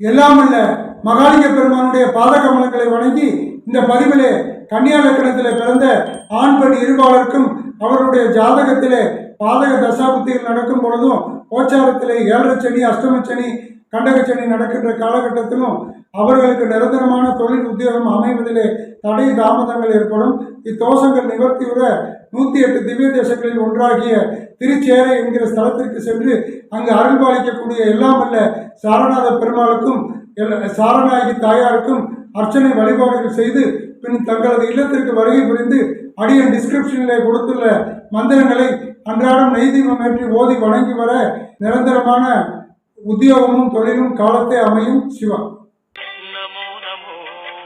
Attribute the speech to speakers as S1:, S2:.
S1: எல்லாம் அல்ல மகாலிங்க பெருமானுடைய பாதகமலங்களை வணங்கி இந்த பதிவிலே கன்னியா லக்கணத்திலே பிறந்த ஆண் பெண் இருபாலருக்கும் அவருடைய ஜாதகத்திலே பாதக தசாபுத்திகள் நடக்கும் பொழுதும் கோச்சாரத்திலே ஏழரை சனி அஷ்டம சனி கண்டக சனி நடக்கின்ற காலகட்டத்திலும் அவர்களுக்கு நிரந்தரமான தொழில் உத்தியோகம் அமைவதிலே தடை தாமதங்கள் ஏற்படும். இத்தோஷங்கள் நிவர்த்தியுற நூற்றி எட்டு திவ்ய தேசங்களில் ஒன்றாகிய திருச்சேரை என்கிற ஸ்தலத்திற்கு சென்று அங்கு அருள்பாலிக்கக்கூடிய எல்லாம் அல்ல சாரநாத பெருமாளுக்கும் சாரநாயகி தாயாருக்கும் அர்ச்சனை வழிபாடுகள் செய்து பின் தங்களது இல்லத்திற்கு வருகை புரிந்து அடியன் டிஸ்கிரிப்ஷனிலே கொடுத்துள்ள மந்திரங்களை அன்றாடம் நெய் தீபம் ஏற்றி ஓதி வணங்கி வர நிரந்தரமான உத்தியோகமும் தொழிலும் காலத்தை அமையும் சிவா. namo